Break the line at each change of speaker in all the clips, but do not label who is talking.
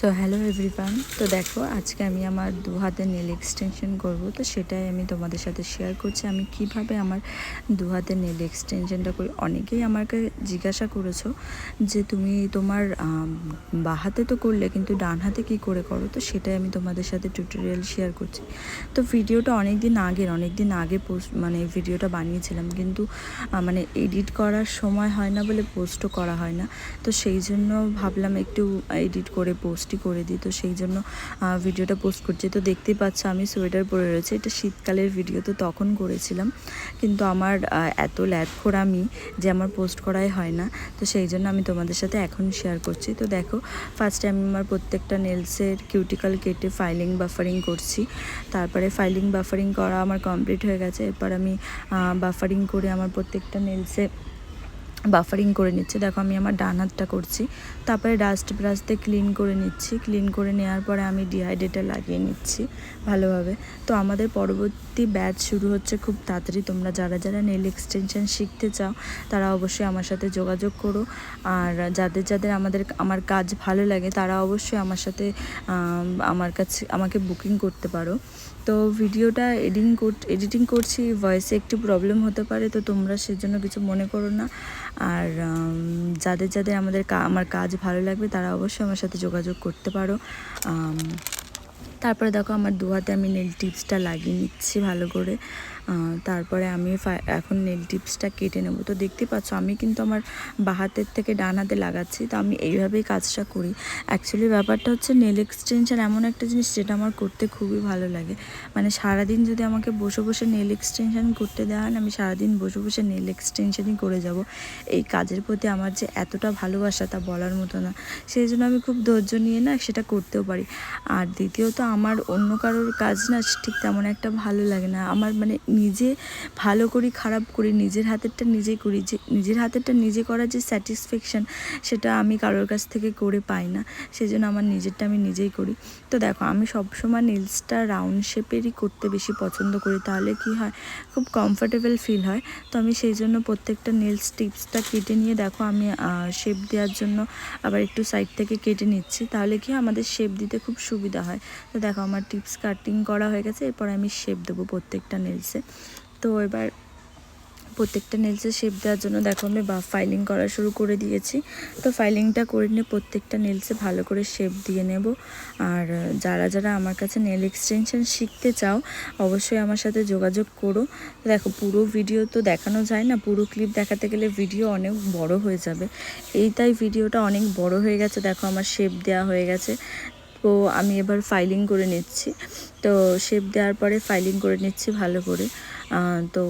So hello everyone তো দেখো, আজকে আমি আমার দু হাতে নেল এক্সটেনশন করব। তো সেটাই আমি তোমাদের সাথে শেয়ার করছি। আমি কীভাবে আমার দু হাতে নেল এক্সটেনশনটা করি অনেকেই আমাকে জিজ্ঞাসা করেছ যে তুমি তোমার বাঁ হাতে তো করলে, কিন্তু ডান হাতে কি করে করো? তো সেটাই আমি তোমাদের সাথে টিউটোরিয়াল শেয়ার করছি। তো ভিডিওটা অনেক দিন আগের অনেক দিন আগে পোস্ট মানে ভিডিওটা বানিয়েছিলাম, কিন্তু মানে এডিট করার সময় হয় না বলে পোস্টও করা হয় না। তো সেই জন্য ভাবলাম একটু এডিট করে পোস্টই করে দিই, তো সেই জন্য ভিডিওটা পোস্ট করছি। তো দেখতেই পাচ্ছ আমি সোয়েটার পরে রয়েছে। এটা শীতকালের ভিডিও তো তখন করেছিলাম। কিন্তু আমার এত ল্যাদখোর আমি যে আমার পোস্ট করাই হয় না। তো সেই জন্য আমি তোমাদের সাথে এখন শেয়ার করছি। তো দেখো ফার্স্টে আমি আমার প্রত্যেকটা নেলসের কিউটিক্যাল কেটে ফাইলিং বাফারিং করছি। তারপরে ফাইলিং বাফারিং করা আমার কমপ্লিট হয়ে গেছে। এরপর আমি বাফারিং করে আমার প্রত্যেকটা নেলসে বাফারিং করে নিচ্ছি। দেখো আমি আমার ডান হাতটা করছি, তারপরে ডাস্ট ব্রাশ দিয়ে ক্লিন করে নিচ্ছি। ক্লিন করে নেওয়ার পরে আমি ডিহাইড্রেটার লাগিয়ে নিচ্ছি ভালোভাবে। তো আমাদের পরবর্তী ব্যাচ শুরু হচ্ছে খুব তাড়াতাড়ি। তোমরা যারা যারা নেল এক্সটেনশন শিখতে চাও, তারা অবশ্যই আমার সাথে যোগাযোগ করো। আর যাদের যাদের আমাদের, আমার কাজ ভালো লাগে, তারা অবশ্যই আমার সাথে আমার কাছে, আমাকে বুকিং করতে পারো। তো ভিডিওটা এডিং এডিটিং করছি ভয়েসে একটু প্রবলেম হতে পারে, তো তোমরা সেজন্য কিছু মনে করো না। আর যাদের যাদের আমাদের আমার কাজ ভালো লাগবে, তারা অবশ্যই আমার সাথে যোগাযোগ করতে পারো। তারপরে দেখো আমার দু হাতে আমি নেল টিপসটা লাগিয়ে নিচ্ছি ভালো করে। তারপরে আমি এখন নেল টিপসটা কেটে নেব। তো দেখতে পাচ্ছ, আমি কিন্তু আমার বাঁ হাতের থেকে ডান হাতে লাগাচ্ছি, তো আমি এইভাবেই কাজটা করি। অ্যাকচুয়ালি ব্যাপারটা হচ্ছে নেল এক্সটেনশন এমন একটা জিনিস যেটা আমার করতে খুবই ভালো লাগে। মানে সারাদিন যদি আমাকে বসে বসে নেল এক্সটেনশন করতে দেওয়া হয়, আমি সারাদিন বসে বসে নেল এক্সটেনশনই করে যাব। এই কাজের প্রতি আমার যে এতটা ভালোবাসা তা বলার মতো না। সেই জন্য আমি খুব ধৈর্য নিয়ে না সেটা করতেও পারি। আর দ্বিতীয়ত আমার অন্য কারোর কাজ না ঠিক তেমন একটা ভালো লাগে না। আমার মানে নিজে ভালো করি, খারাপ করি, নিজের হাতেরটা নিজেই করি। যে নিজের হাতেরটা নিজে করার যে স্যাটিসফ্যাকশান সেটা আমি কারোর কাছ থেকে করে পাই না। সেই জন্য আমার নিজেরটা আমি নিজেই করি। তো দেখো, আমি সবসময় নেলসটা রাউন্ড শেপেরই করতে বেশি পছন্দ করি। তাহলে কি হয়? খুব কমফোর্টেবল ফিল হয়। তো আমি সেই জন্য প্রত্যেকটা নেলস টিপসটা কেটে নিয়ে দেখো, আমি শেপ দেওয়ার জন্য আবার একটু সাইড থেকে কেটে নিচ্ছি। তাহলে কি আমাদের শেপ দিতে খুব সুবিধা হয়। তো দেখো আমার টিপস কাটিং করা হয়ে গেছে, এরপর আমি শেপ দেবো প্রত্যেকটা নেলসে তো এবার প্রত্যেকটা নেলসে শেপ দেওয়ার জন্য দেখো আমি বা ফাইলিং করা শুরু করে দিয়েছি। তো ফাইলিংটা করে নিয়ে প্রত্যেকটা নেলসে ভালো করে শেপ দিয়ে নেব। আর যারা যারা আমার কাছে নেল এক্সটেনশন শিখতে চাও, অবশ্যই আমার সাথে যোগাযোগ করো। দেখো পুরো ভিডিও তো দেখানো যায় না, পুরো ক্লিপ দেখাতে গেলে ভিডিও অনেক বড় হয়ে যাবে। এই তাই ভিডিওটা অনেক বড় হয়ে গেছে, দেখো আমার শেপ দেওয়া হয়ে গেছে। তো আমি এবার ফাইলিং করে নিচ্ছি। তো শেপ দেওয়ার পরে ফাইলিং করে নিচ্ছি ভালো করে। তো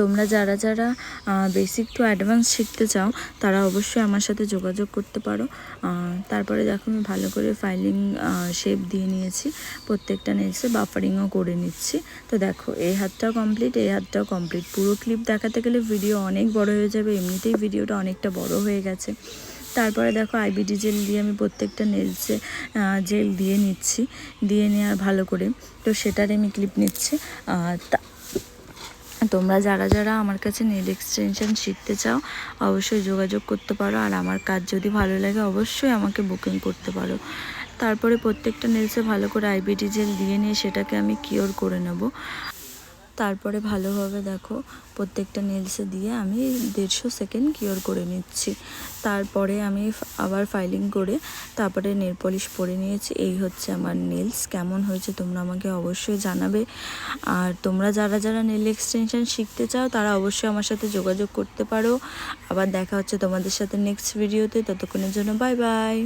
তোমরা যারা যারা বেসিক টু অ্যাডভান্স শিখতে চাও, তারা অবশ্যই আমার সাথে যোগাযোগ করতে পারো। তারপরে দেখো আমি ভালো করে ফাইলিং শেপ দিয়ে নিয়েছি। প্রত্যেকটা নেক্সে বাফারিংও করে নিচ্ছি। তো দেখো, এই হাতটাও কমপ্লিট এই হাতটাও কমপ্লিট পুরো ক্লিপ দেখাতে গেলে ভিডিও অনেক বড় হয়ে যাবে, এমনিতেই ভিডিওটা অনেকটা বড় হয়ে গেছে। তারপরে দেখো আইবিডি জেল দিয়ে আমি প্রত্যেকটা নেলসে জেল দিয়ে নিচ্ছি। দিয়ে নেওয়ার ভালো করে। তো সেটার আমি ক্লিপ নিচ্ছি। তা- তোমরা যারা যারা আমার কাছে নেল এক্সটেনশন শিখতে চাও, অবশ্যই যোগাযোগ করতে পারো। আর আমার কাজ যদি ভালো লাগে, অবশ্যই আমাকে বুকিং করতে পারো। তারপরে প্রত্যেকটা নেলসে ভালো করে আইবিডি জেল দিয়ে নিয়ে সেটাকে আমি কিওর করে নেব। তারপরে ভালোভাবে দেখো। প্রত্যেকটা নেলসে দিয়ে আমি দেড়শো সেকেন্ড কিওর করে নিচ্ছি। তারপরে আমি আবার ফাইলিং করে তারপরে নেল পলিশ পরে নিয়েছি। এই হচ্ছে আমার নেলস কেমন হয়েছে তোমরা আমাকে অবশ্যই জানাবে। আর তোমরা যারা যারা নেল এক্সটেনশন শিখতে চাও, তারা অবশ্যই আমার সাথে যোগাযোগ করতে পারো। আবার দেখা হচ্ছে তোমাদের সাথে নেক্সট ভিডিওতে ততক্ষণের জন্য বাই বাই